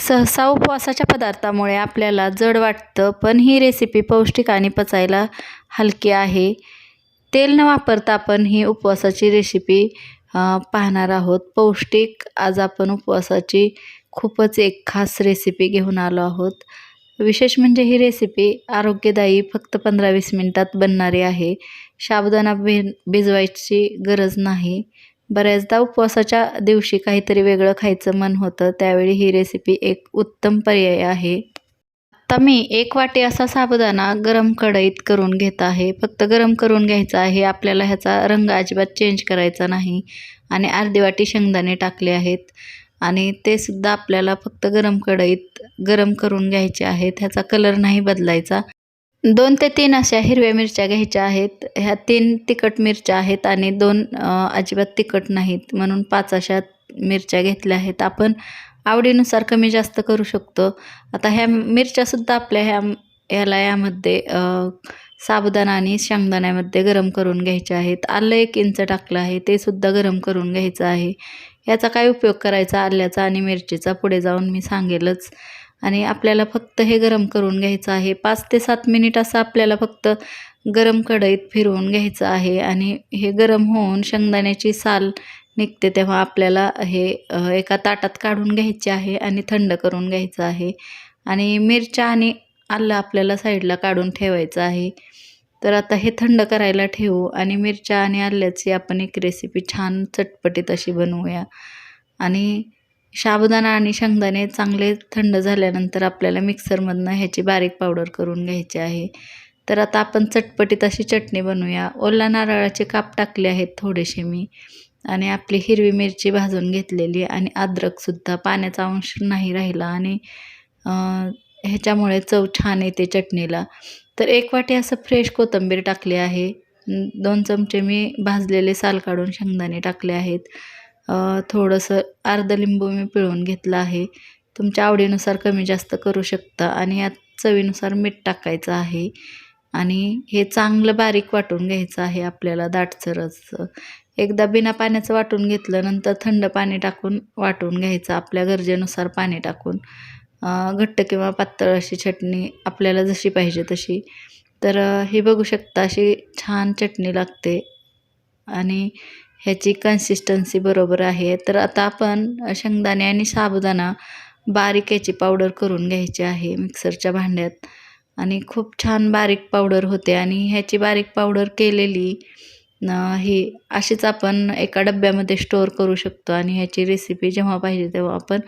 सहसा उपवासाच्या पदार्थामुळे आपल्याला जड वाटतं पण ही रेसिपी पौष्टिक आणि पचायला हलकी आहे. तेल न वापरता आपण ही उपवासाची रेसिपी पाहणार आहोत. पौष्टिक आज आपण उपवासाची खूपच एक खास रेसिपी घेऊन आलो आहोत. विशेष म्हणजे ही रेसिपी आरोग्यदायी फक्त पंधरा वीस मिनटात बनणारी आहे. साबुदाणा भि भिजवायची गरज नाही. बऱ्याचदा उपवासाच्या दिवशी काहीतरी वेगळं खायचं मन होतं त्यावेळी ही रेसिपी एक उत्तम पर्याय आहे. आता मी एक वाटी असा साबुदाणा गरम कढईत करून घेत आहे. फक्त गरम करून घ्यायचा आहे आपल्याला ह्याचा रंग अजिबात चेंज करायचा नाही. आणि अर्धी वाटी शेंगदाणे टाकले आहेत. आणि ते सुद्धा आपल्याला फक्त गरम कढईत गरम करून घ्यायचे आहेत. ह्याचा कलर नाही बदलायचा. दोन ते तीन अशा हिरव्या मिरच्या घ्यायच्या आहेत. ह्या तीन तिखट मिरच्या आहेत आणि दोन अजिबात तिखट नाहीत. म्हणून पाच अशा मिरच्या घेतल्या आहेत. आपण आवडीनुसार कमी जास्त करू शकतो. आता ह्या मिरच्यासुद्धा आपल्या ह्या ह्याला यामध्ये साबुदाणा आणि शेंगदाण्यामध्ये गरम करून घ्यायचे आहेत. आलं एक इंच टाकलं आहे. ते सुद्धा गरम करून घ्यायचं आहे. याचा काय उपयोग करायचा? आल्याचा आणि मिरचीचा पुढे जाऊन मी सांगेलच. आणि आपल्याला फक्त हे गरम करून घ्यायचं आहे. पाच ते सात मिनिट असं आपल्याला फक्त गरम कढईत फिरवून घ्यायचं आहे आणि हे गरम होऊन शेंगदाण्याची साल निघते तेव्हा आपल्याला हे एका ताटात काढून घ्यायचे आहे आणि थंड करून घ्यायचं आहे. आणि मिरच्या आणि आलं आपल्याला साईडला काढून ठेवायचं आहे. तर आता हे थंड करायला ठेवू आणि मिरच्या आणि आल्याची आपण एक रेसिपी छान चटपटीत अशी बनवूया. आणि साबुदाणा आणि शेंगदाणे चांगले थंड झाल्यानंतर आपल्याला मिक्सरमधनं ह्याची बारीक पावडर करून घ्यायची आहे. तर आता आपण चटपटीत अशी चटणी बनवूया. ओला नारळाचे काप टाकले आहेत थोडेसे मी. आणि आपली हिरवी मिरची भाजून घेतलेली आणि अद्रकसुद्धा पाण्याचा अंश नाही राहिला आणि ह्याच्यामुळे चव छान येते चटणीला. तर एक वाटी असं फ्रेश कोथिंबीर टाकली आहे. दोन चमचे मी भाजलेले साल काढून शेंगदाणे टाकले आहेत. थोडंसं अर्ध लिंबू मी पिळून घेतलं आहे. तुमच्या आवडीनुसार कमी जास्त करू शकता आणि यात चवीनुसार मीठ टाकायचं आहे. आणि हे चांगलं बारीक वाटून घ्यायचं आहे आपल्याला दाटसरच. एकदा बिना पाण्याचं वाटून घेतलं नंतर थंड पाणी टाकून वाटून घ्यायचं आपल्या गरजेनुसार पाणी टाकून. घट्ट किंवा पातळ अशी चटणी आपल्याला जशी पाहिजे तशी. तर हे बघू शकता अशी छान चटणी लागते. आणि ह्याची कन्सिस्टन्सी बरोबर आहे. तर आता आपण शेंगदाणे आणि साबुदाणा बारीक याची पावडर करून घ्यायची आहे मिक्सरच्या भांड्यात. आणि खूप छान बारीक पावडर होते आणि ह्याची बारीक पावडर केलेली ही अशीच आपण एका डब्यामध्ये स्टोअर करू शकतो आणि ह्याची रेसिपी जेव्हा पाहिजे तेव्हा आपण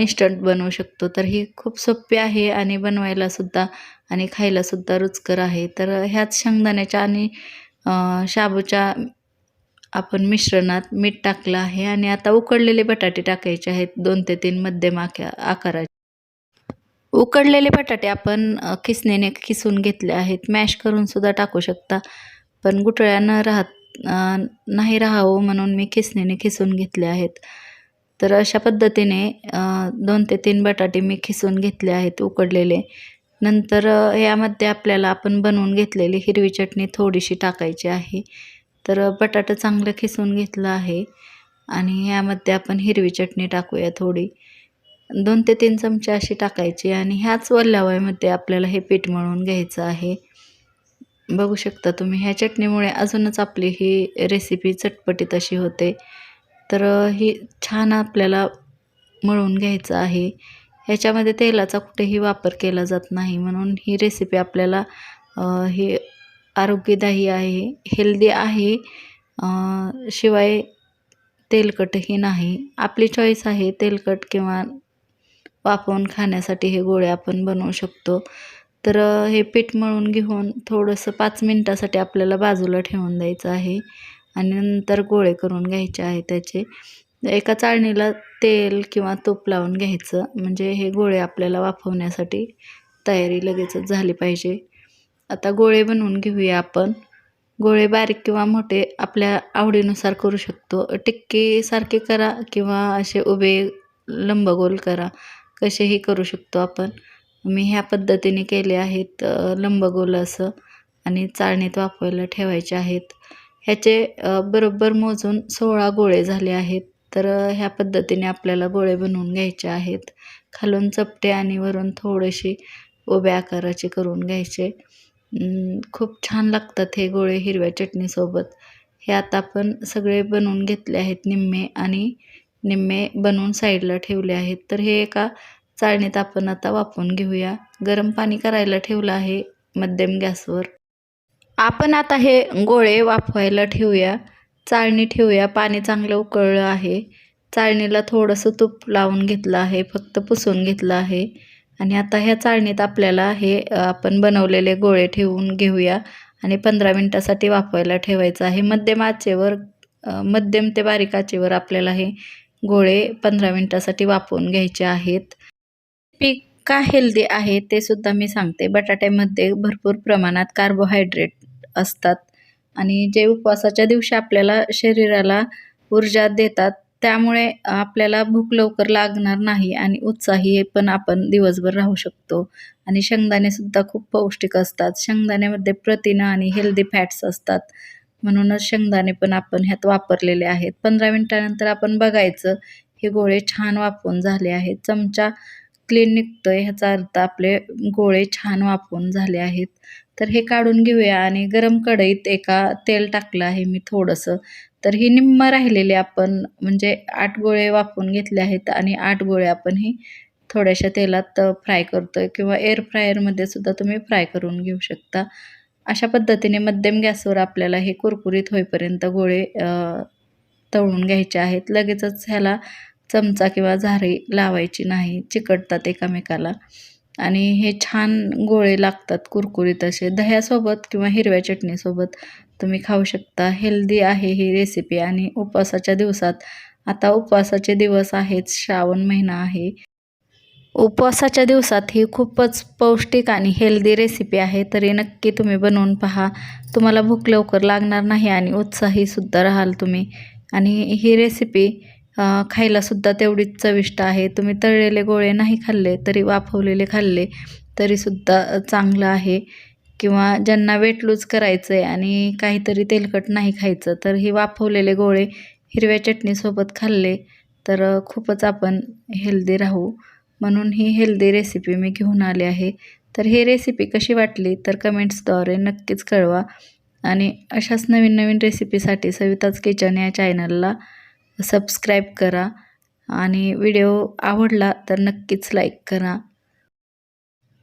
इन्स्टंट बनवू शकतो. तर ही खूप सोपी आहे आणि बनवायलासुद्धा आणि खायलासुद्धा रुचकर आहे. तर ह्याच शेंगदाण्याच्या आणि शाबूच्या आपण मिश्रणात मीठ टाकलं आहे आणि आता उकडलेले बटाटे टाकायचे आहेत दोन ते तीन मध्यम आक्या आकाराचे. उकडलेले बटाटे आपण खिसणीने खिसून घेतले आहेत. मॅश करून सुद्धा टाकू शकता. पण गुटळ्या न राहत नाही राहावं म्हणून मी खिसणीने खिसून घेतले आहेत. तर अशा पद्धतीने दोन ते तीन बटाटे मी खिसून घेतले आहेत उकडलेले. नंतर यामध्ये आपल्याला आपण बनवून घेतलेली हिरवी चटणी थोडीशी टाकायची आहे. तर बटाटा चांगलं खिसून घेतलं आहे. आणि यामध्ये आपण हिरवी चटणी टाकूया थोडी. दोन ते तीन चमचे अशी टाकायची आणि ह्याच वल्ल्यावयामध्ये आपल्याला हे पीठ मळून घ्यायचं आहे. बघू शकता तुम्ही ह्या चटणीमुळे अजूनच आपली ही रेसिपी चटपटीत अशी होते. तर ही छान आपल्याला मळून घ्यायचं आहे. ह्याच्यामध्ये तेलाचा कुठेही वापर केला जात नाही म्हणून ही रेसिपी आपल्याला ही आरोग्यदायी आहे हेल्दी आहे शिवाय तेलकटही नाही. आपली चॉईस आहे तेलकट किंवा वाफवून खाण्यासाठी हे गोळे आपण बनवू शकतो. तर हे पीठ मळून घेऊन थोडंसं पाच मिनटासाठी आपल्याला बाजूला ठेवून द्यायचं आहे आणि नंतर गोळे करून घ्यायचे आहे त्याचे. एका चाळणीला तेल किंवा तूप लावून घ्यायचं. म्हणजे हे गोळे आपल्याला वाफवण्यासाठी तयारी लगेचच झाली पाहिजे. आता गोळे बनवून घेऊया आपण. गोळे बारीक किंवा मोठे आपल्या आवडीनुसार करू शकतो. टिक्कीसारखे करा किंवा असे उभे लंबगोल करा. कसेही करू शकतो आपण. मी ह्या पद्धतीने केले आहेत लंबगोल असं आणि चाळणीत वापरायला ठेवायचे आहेत. ह्याचे बरोबर मोजून सोळा गोळे झाले आहेत. तर ह्या पद्धतीने आपल्याला गोळे बनवून घ्यायचे आहेत. खालून चपटे आणि वरून थोडेसे उभ्या आकाराचे करून घ्यायचे. खूप छान लागतात हे गोळे हिरव्या चटणीसोबत हे आता आपण सगळे बनवून घेतले आहेत निम्मे आणि निम्मे बनवून साईडला ठेवले आहेत. तर हे एका चाळणीत आपण आता वापरून घेऊया. गरम पाणी करायला ठेवलं आहे मध्यम गॅसवर. आपण आता हे गोळे वाफवायला ठेवूया. चाळणी ठेवूया. पाणी चांगलं उकळलं आहे. चाळणीला थोडंसं तूप लावून घेतलं आहे. फक्त पुसून घेतलं आहे. आणि आता ह्या चाळणीत आपल्याला हे आपण बनवलेले गोळे ठेवून घेऊया आणि पंधरा मिनटासाठी वाफवायला ठेवायचं आहे. मध्यम आचेवर मध्यम ते बारीक आचेवर आपल्याला हे गोळे पंधरा मिनटासाठी वाफवून घ्यायचे आहेत. पीक का हेल्दी आहे ते सुद्धा मी सांगते. बटाट्यामध्ये भरपूर प्रमाणात कार्बोहायड्रेट असतात आणि जे उपवासाच्या दिवशी आपल्याला शरीराला ऊर्जा देतात त्यामुळे आपल्याला भूक लवकर लागणार नाही आणि उत्साही पण आपण दिवसभर राहू शकतो. आणि शेंगदाणेसुद्धा खूप पौष्टिक असतात. शेंगदाण्यामध्ये प्रथिनं आणि हेल्दी फॅट्स असतात. म्हणूनच शेंगदाणे पण आपण ह्यात वापरलेले आहेत. पंधरा मिनटानंतर आपण बघायचं हे गोळे छान वाफवून झाले आहेत. चमचा क्लीन निघतोय ह्याचा अर्थ आपले गोळे छान वाफवून झाले आहेत. तर हे काढून घेऊया आणि गरम कढईत एका तेल टाकलं आहे मी थोडंसं. तर ही निम्म राहिलेली आपण म्हणजे आठ गोळे वापरून घेतले आहेत आणि आठ गोळे आपण ही थोड्याशा तेलात फ्राय करतो आहे किंवा एअर फ्रायरमध्ये सुद्धा तुम्ही फ्राय करून घेऊ शकता. अशा पद्धतीने मध्यम गॅसवर आपल्याला हे कुरकुरीत होईपर्यंत गोळे तळून घ्यायचे आहेत. लगेचच ह्याला चमचा किंवा झारी लावायची नाही. चिकटतात एकामेकाला. आणि हे छान गोळे लागतात कुरकुरीत असे. दह्यासोबत किंवा हिरव्या चटणीसोबत तुम्ही खाऊ शकता. हेल्दी आहे ही रेसिपी आणि उपवासाच्या दिवसात आता उपवासाचे दिवस आहेत श्रावण महिना आहे. उपवासाच्या दिवसात ही खूपच पौष्टिक आणि हेल्दी रेसिपी आहे तरी नक्की तुम्ही बनवून पहा. तुम्हाला भूक लवकर लागणार नाही आणि उत्साहीसुद्धा राहाल तुम्ही. आणि ही रेसिपी खायलासुद्धा तेवढीच चविष्ट आहे. तुम्ही तळलेले गोळे नाही खाल्ले तरी वाफवलेले खाल्ले तरीसुद्धा चांगलं आहे. किंवा ज्यांना वेट लूज करायचं आहे आणि काहीतरी तेलकट नाही खायचं तर हे वाफवलेले गोळे हिरव्या चटणीसोबत खाल्ले तर खूपच आपण हेल्दी राहू. म्हणून ही हेल्दी रेसिपी मी घेऊन आले आहे. तर ही रेसिपी कशी वाटली तर कमेंट्सद्वारे नक्कीच कळवा. आणि अशाच नवीन नवीन रेसिपीसाठी सविताज किचन या चॅनलला सबस्क्राईब करा आणि व्हिडिओ आवडला तर नक्कीच लाईक करा.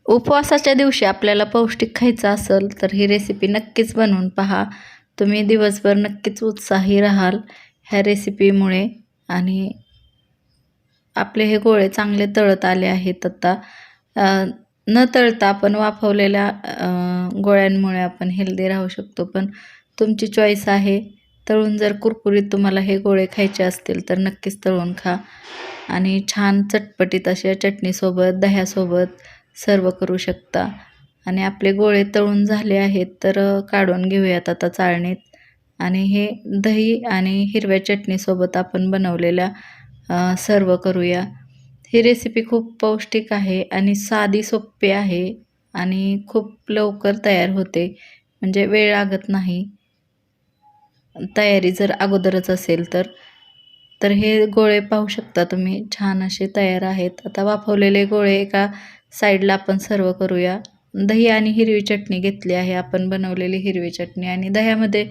उपवासाच्या दिवशी आपल्याला पौष्टिक खायचं असेल तर ही रेसिपी नक्कीच बनवून पहा. तुम्ही दिवसभर नक्कीच उत्साही राहाल ह्या रेसिपीमुळे आणि आपले हे गोळे चांगले तळत आले आहेत आता. न तळता आपण वाफवलेल्या गोळ्यांमुळे आपण हेल्दी राहू शकतो. पण तुमची चॉईस आहे. तळून जर कुरकुरीत तुम्हाला हे गोळे खायचे असतील तर नक्कीच तळून खा. आणि छान चटपटीत अशा चटणीसोबत दह्यासोबत सर्व करू शकता. आणि आपले गोळे तळून झाले आहेत तर काढून घेऊयात आता चाळणीत. आणि हे दही आणि हिरव्या चटणीसोबत आपण बनवलेल्या सर्व करूया. ही रेसिपी खूप पौष्टिक आहे आणि साधी सोपी आहे आणि खूप लवकर तयार होते. म्हणजे वेळ लागत नाही. तयारी जर अगोदरच असेल तर तर हे गोळे पाहू शकता तुम्ही. छान असे तयार आहेत. आता वाफवलेले गोळे एका साईडला आपण सर्व करूया. दही आणि हिरवी चटणी घेतली आहे. आपण बनवलेली हिरवी चटणी आणि दह्यामध्ये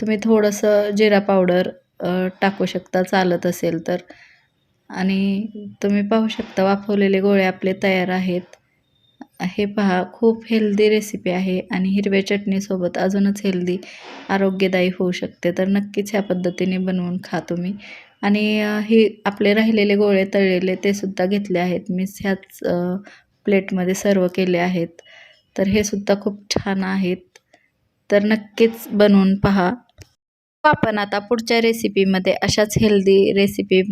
तुम्ही थोडंसं जिरा पावडर टाकू शकता. चालत असेल तर. आणि तुम्ही पाहू शकता वाफवलेले गोळे आपले तयार आहेत. हे पहा खूप हेल्दी रेसिपी आहे आणि हिरव्या चटणीसोबत अजूनच हेल्दी आरोग्यदायी होऊ शकते. तर नक्कीच ह्या पद्धतीने बनवून खा तुम्ही. आणि हे आपले राहिलेले गोळे तळलेले ते सुद्धा घेतले आहेत. मी ह्याच प्लेटमध्ये सर्व केले आहेत. तर हे सुद्धा खूप छान आहेत. तर नक्कीच बनवून पहा. हो, आपण आता पुढच्या रेसिपीमध्ये अशाच हेल्दी रेसिपी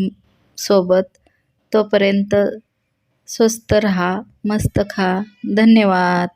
सोबत तोपर्यंत स्वस्त रहा मस्त खा. धन्यवाद.